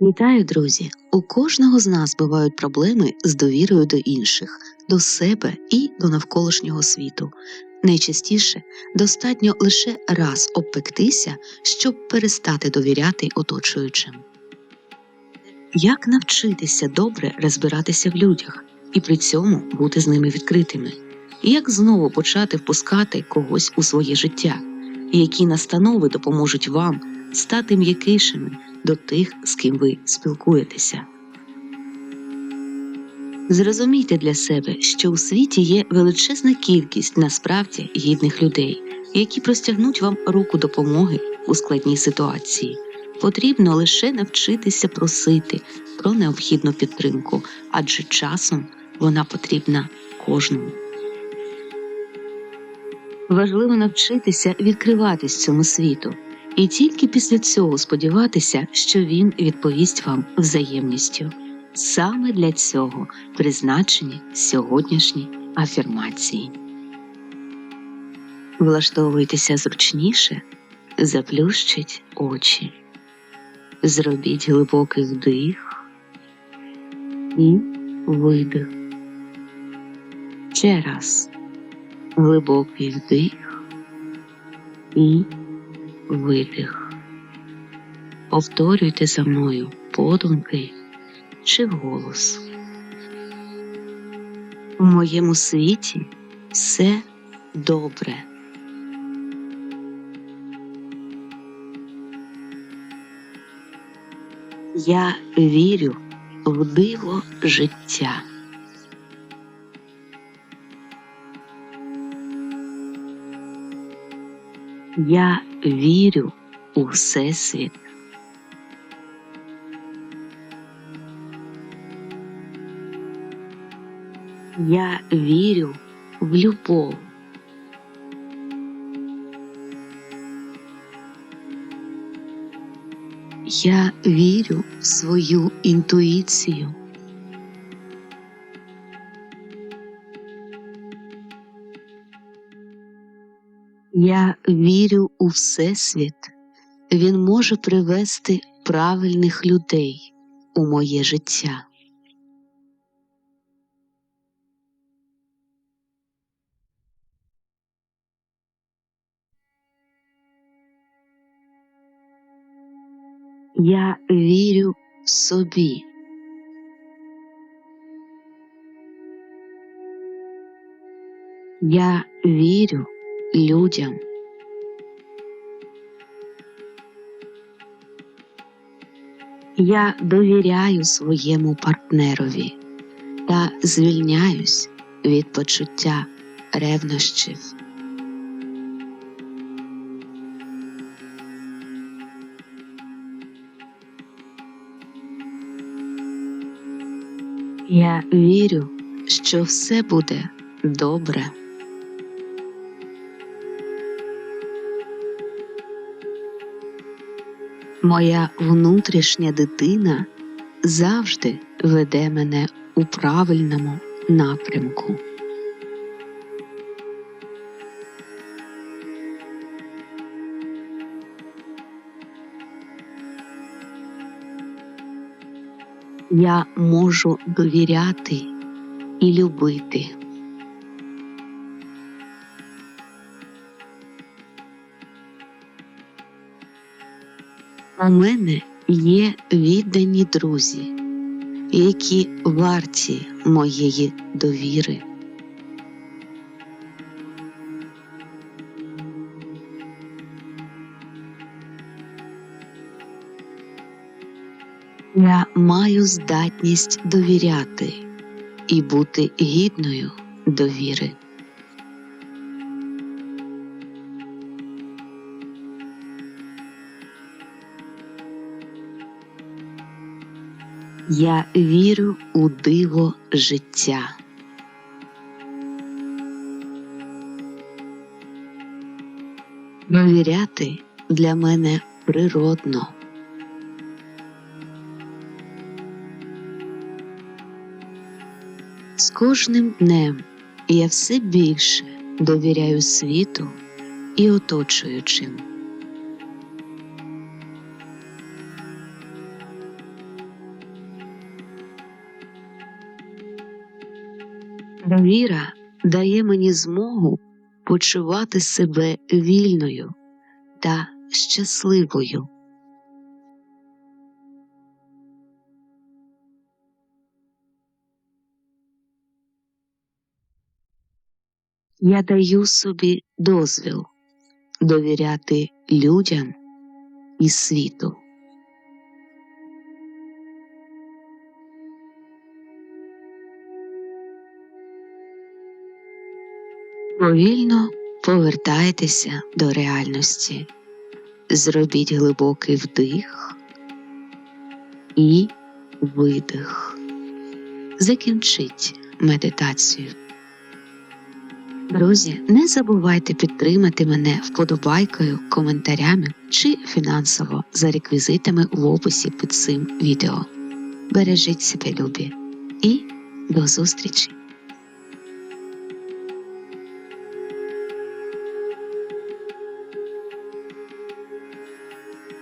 Вітаю, друзі! У кожного з нас бувають проблеми з довірою до інших, до себе і до навколишнього світу. Найчастіше достатньо лише раз обпектися, щоб перестати довіряти оточуючим. Як навчитися добре розбиратися в людях і при цьому бути з ними відкритими? Як знову почати впускати когось у своє життя? Які настанови допоможуть вам стати м'якішими до тих, з ким ви спілкуєтеся? Зрозумійте для себе, що у світі є величезна кількість насправді гідних людей, які простягнуть вам руку допомоги у складній ситуації. Потрібно лише навчитися просити про необхідну підтримку, адже часом вона потрібна кожному. Важливо навчитися відкриватись цьому світу, і тільки після цього сподіватися, що він відповість вам взаємністю. Саме для цього призначені сьогоднішні афірмації. Влаштовуйтеся зручніше, заплющіть очі, зробіть глибокий вдих і видих. Ще раз глибокий вдих і видих. Повторюйте за мною подумки чи вголос. У моєму світі все добре. Я вірю в диво життя. Я вірю у Всесвіт. Я вірю в любов. Я вірю в свою інтуїцію. Я вірю у Всесвіт. Він може привести правильних людей у моє життя. Я вірю собі. Я вірю людям. Я довіряю своєму партнерові та звільняюсь від почуття ревнощів. Я вірю, що все буде добре. Моя внутрішня дитина завжди веде мене у правильному напрямку. Я можу довіряти і любити. У мене є віддані друзі, які варті моєї довіри. Я маю здатність довіряти і бути гідною довіри. Я вірю у диво життя. Довіряти для мене природно. З кожним днем я все більше довіряю світу і оточуючим. Довіра дає мені змогу почувати себе вільною та щасливою. Я даю собі дозвіл довіряти людям і світу. Повільно повертайтеся до реальності. Зробіть глибокий вдих і видих. Закінчіть медитацію. Друзі, не забувайте підтримати мене вподобайкою, коментарями чи фінансово за реквізитами в описі під цим відео. Бережіть себе, любі, і до зустрічі!